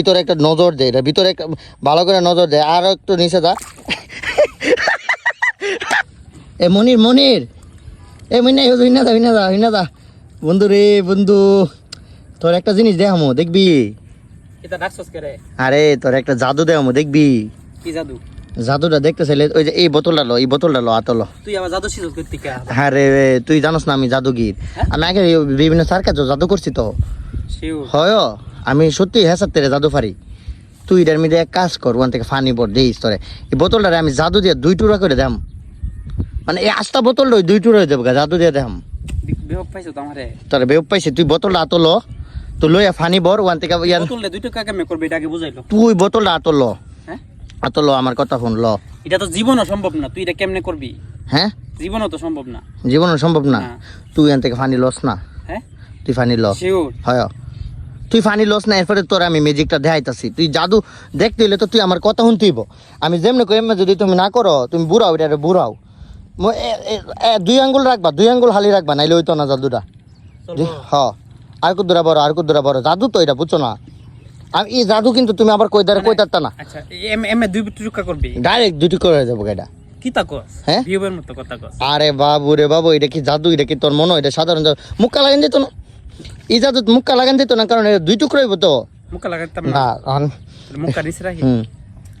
ভিতরে একটা নজর দেয় এটা ভিতরে একটা ভালো করে নজর দেয় আর একটু নিচে যা। এ মনির মনির! এ মনির হিনা দা হিনা দা হিনা দা বন্ধু রে বন্ধু তোর একটা জিনিস দেখামো দেখবি? আরে তোর একটা জাদু দেখামো দেখবি? কি জাদু? জাদুটা দেখতে চাইলে ওই যে এই বোতলটা লো এই বোতলটা লো আতলো তুই আমার জাদু শিখছ করতে কে? হ্যাঁ রে তুই জানোস না আমি জাদুগির। আমি আগে বিভিন্ন সার্কাস জাদু করছি তো। হয় আমি সত্যি হেসার তেরে জাদু পারি তুই এটার মধ্যে এক কাজ কর ওখান থেকে ফানি পর দিস তোরে। এই বোতলটারে আমি জাদু দিয়ে দুই টুকরা করে দাম। মানে এই আস্তা বোতলটা ওই দুই টুকরা হয়ে যাবে জাদু দিয়ে তো তোর বেউ পাইছে তুই বোতলটা আতল তুই লইয়া ফানি বর ওখান থেকে দুই তুই বোতলটা আতল হ্যাঁ? আতল আমার কথা শুন ল। এটা তো জীবনও সম্ভব না তুই এটা কেমনে করবি? হ্যাঁ? জীবনও তো সম্ভব না। জীবনে সম্ভব না। না। তুই এখান থেকে ফানি লস না। হ্যাঁ? তুই ফানি ল। হয়। তুই ফানি লস না এরপরে তোর আমি ম্যাজিকটা দেখাইতাছি। তুই জাদু দেখতে হইলে তো তুই আমার কথা শুনতেইব আমি যেমনি কই এমনি যদি তুমি না করো তুমি বুড়াও এটা বুড়াও। দুই আঙ্গুল রাখবা দুই আঙ্গুল হালি রাখবা নাইলে হইতো না জাদুটা। হ আর কুদুরা বড় আর কুদুরা বড়। জাদু তো এটা বুঝছ না? আমি এই জাদু কিন্তু তুমি আবার কই দাঁড়া কই তারতা না। আচ্ছা এম এম দুই টুকা করবি? ডাইরেক্ট দুটি করে যাব এটা কি তা কস? হ্যাঁ? বিহবের মতো কথা কস। আরে বাবু রে বাবু এটা কি জাদু এটা কি তোর মনে? এটা সাধারণ জাদু। মুক্কা লাগান দিত না জাদু মুক্কা লাগান দিত না কারণ দুই টুকরো হইব তো। মুখা লাগাইতাম না। অন- মুখা নিচে রাখি।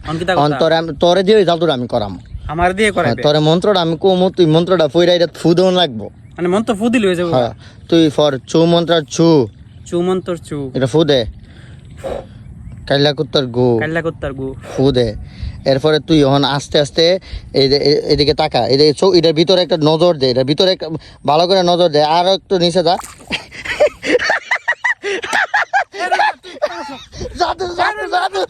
অন কি তা অন কথা তোরে আমি তোরে দিয়ে ওই আমি করাম। আমার দিয়ে হ্যাঁ, করাইবে তোরে মন্ত্রটা আমি কমু তুই মন্ত্রটা ফইরা এটা ফু দেওয়ান লাগবো। মানে হয়ে যাবে। তুই ফর চু মন্ত্র চু। চু চু। এটা ফু দে। কাইলা গু। কাল্লা গু। ফু দে। এরপরে তুই এখন আস্তে আস্তে এদিকে তাকা। এদিকে এটার ভিতরে একটা নজর দে। এটার ভিতরে ভালো করে নজর দে। আর একটু নিচে যা। জাদু জাদু জাদু